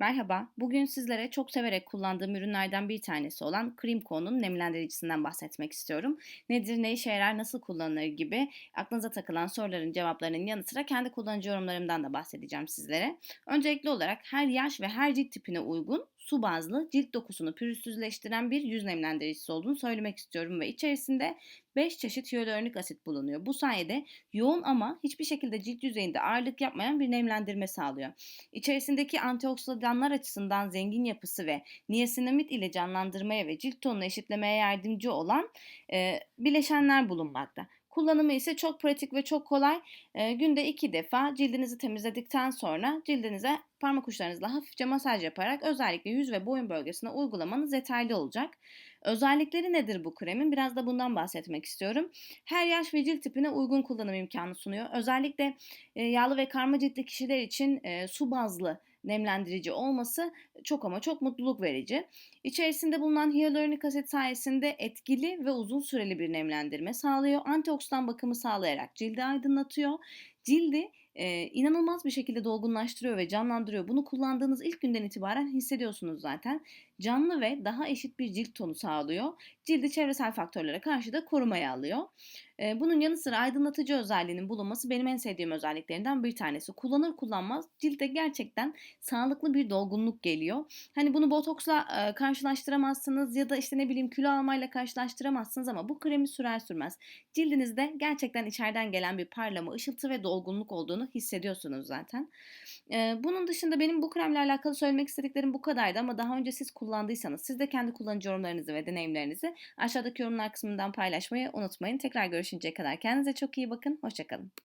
Merhaba, bugün sizlere çok severek kullandığım ürünlerden bir tanesi olan Creamco'nun nemlendiricisinden bahsetmek istiyorum. Nedir, ne işe yarar, nasıl kullanılır gibi aklınıza takılan soruların cevaplarının yanı sıra kendi kullanıcı yorumlarımdan da bahsedeceğim sizlere. Öncelikli olarak her yaş ve her cilt tipine uygun su bazlı cilt dokusunu pürüzsüzleştiren bir yüz nemlendiricisi olduğunu söylemek istiyorum ve içerisinde 5 çeşit hyaluronik asit bulunuyor. Bu sayede yoğun ama hiçbir şekilde cilt yüzeyinde ağırlık yapmayan bir nemlendirme sağlıyor. İçerisindeki antioksidanlar açısından zengin yapısı ve niasinamid ile canlandırmaya ve cilt tonunu eşitlemeye yardımcı olan e, bileşenler bulunmakta. Kullanımı ise çok pratik ve çok kolay. E, günde iki defa cildinizi temizledikten sonra cildinize parmak uçlarınızla hafifçe masaj yaparak özellikle yüz ve boyun bölgesine uygulamanız yeterli olacak. Özellikleri nedir bu kremin? Biraz da bundan bahsetmek istiyorum. Her yaş ve cilt tipine uygun kullanım imkanı sunuyor. Özellikle e, yağlı ve karma ciltli kişiler için e, su bazlı nemlendirici olması çok ama çok mutluluk verici. İçerisinde bulunan hyaluronik asit sayesinde etkili ve uzun süreli bir nemlendirme sağlıyor. Antioksidan bakımı sağlayarak cildi aydınlatıyor. Cildi e, inanılmaz bir şekilde dolgunlaştırıyor ve canlandırıyor. Bunu kullandığınız ilk günden itibaren hissediyorsunuz zaten. Canlı ve daha eşit bir cilt tonu sağlıyor. Cildi çevresel faktörlere karşı da korumaya alıyor. Bunun yanı sıra aydınlatıcı özelliğinin bulunması benim en sevdiğim özelliklerinden bir tanesi. Kullanır kullanmaz cilde gerçekten sağlıklı bir dolgunluk geliyor. Hani bunu botoksla karşılaştıramazsınız ya da işte ne bileyim kilo almayla karşılaştıramazsınız ama bu kremi sürer sürmez cildinizde gerçekten içeriden gelen bir parlama, ışıltı ve dolgunluk olduğunu hissediyorsunuz zaten. Bunun dışında benim bu kremle alakalı söylemek istediklerim bu kadardı ama daha önce siz kullandıysanız siz de kendi kullanıcı yorumlarınızı ve deneyimlerinizi aşağıdaki yorumlar kısmından paylaşmayı unutmayın. Tekrar görüşünceye kadar kendinize çok iyi bakın. Hoşçakalın.